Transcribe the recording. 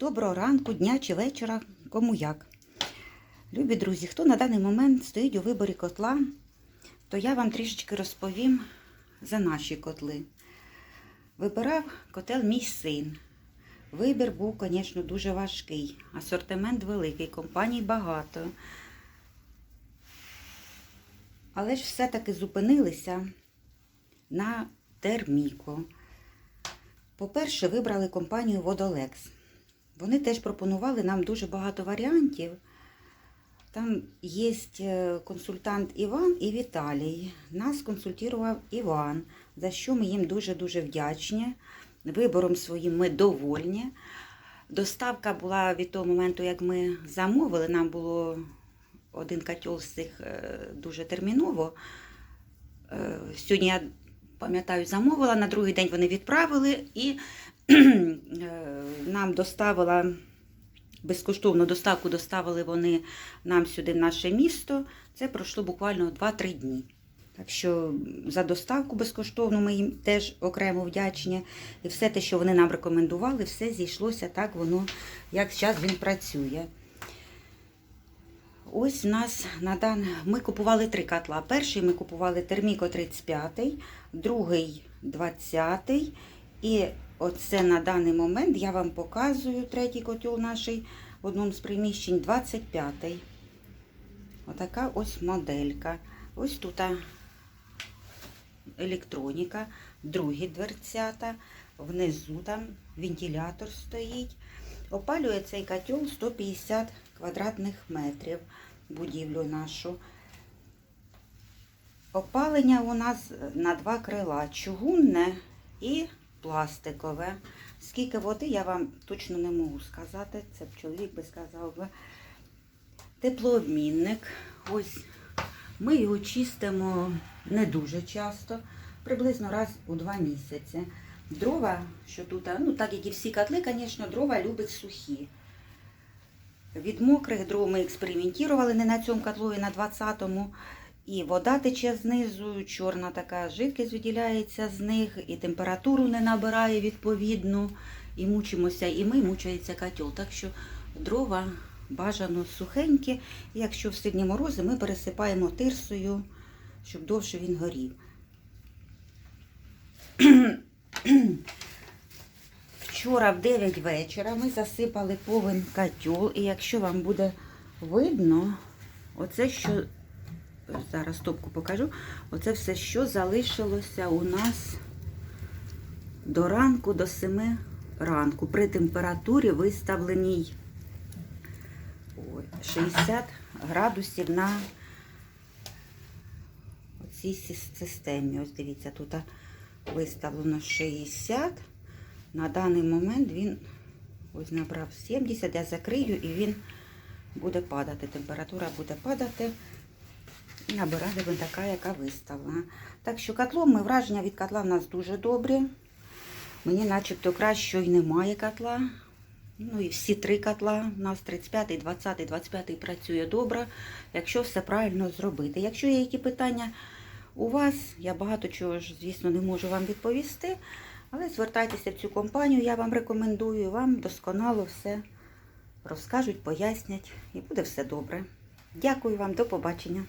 Доброго ранку, дня чи вечора, кому як. Любі друзі, хто на даний момент стоїть у виборі котла, то я вам трішечки розповім за наші котли. Вибирав котел мій син. Вибір був, звісно, дуже важкий. Асортимент великий, компаній багато. Але ж все-таки зупинилися на терміку. По-перше, вибрали компанію Водолекс. Вони теж пропонували нам дуже багато варіантів. Там є е, консультант Іван і Віталій. Нас консультував Іван, за що ми їм дуже-дуже вдячні. Вибором своїм ми довольні. Доставка була від того моменту, як ми замовили. Нам було один котел з цих е, дуже терміново. Е, Сьогодні я пам'ятаю, замовила, на другий день вони відправили і нам доставила безкоштовну доставку доставили вони нам сюди в наше місто. Це пройшло буквально 2-3 дні. Так що за доставку безкоштовну ми їм теж окремо вдячні. І все те, що вони нам рекомендували, все зійшлося так, воно як зараз він працює. Ось у нас на дан... ми купували три котла. Перший ми купували терміко 35, другий 20. І оце на даний момент я вам показую третій котел наш в одному з приміщень 25-й. Отака ось моделька. Ось тут електроніка, другі дверцята, внизу там вентилятор стоїть. Опалює цей котел 150 квадратних метрів будівлю нашу. Опалення у нас на два крила чугунне і пластикове. Скільки води, я вам точно не можу сказати. Це б чоловік би сказав би. Теплообмінник. Ось ми його чистимо не дуже часто, приблизно раз у два місяці. Дрова, що тут, ну так як і всі котли, звісно, дрова любить сухі. Від мокрих дров ми експериментували не на цьому котлові, на 20-му. І вода тече знизу, чорна така жидкість виділяється з них, і температуру не набирає відповідну. І мучимося, і ми мучається котел. Так що дрова бажано сухенькі. Якщо в сильні морози, ми пересипаємо тирсою, щоб довше він горів. Вчора в 9 вечора ми засипали повен котел, і якщо вам буде видно, оце що зараз стопку покажу. Оце все, що залишилося у нас до ранку, до 7 ранку. При температурі виставленій 60 градусів на цій системі. Ось дивіться, тут виставлено 60. На даний момент він ось набрав 70, я закрию і він буде падати. Температура буде падати. І буде така, яка виставлена. Так що котлом ми враження від котла в нас дуже добрі. Мені начебто краще й немає котла. Ну і всі три котла. У нас 35, 20, 25 працює добре, якщо все правильно зробити. Якщо є які питання у вас, я багато чого ж, звісно, не можу вам відповісти. Але звертайтеся в цю компанію, я вам рекомендую, вам досконало все розкажуть, пояснять і буде все добре. Дякую вам, до побачення.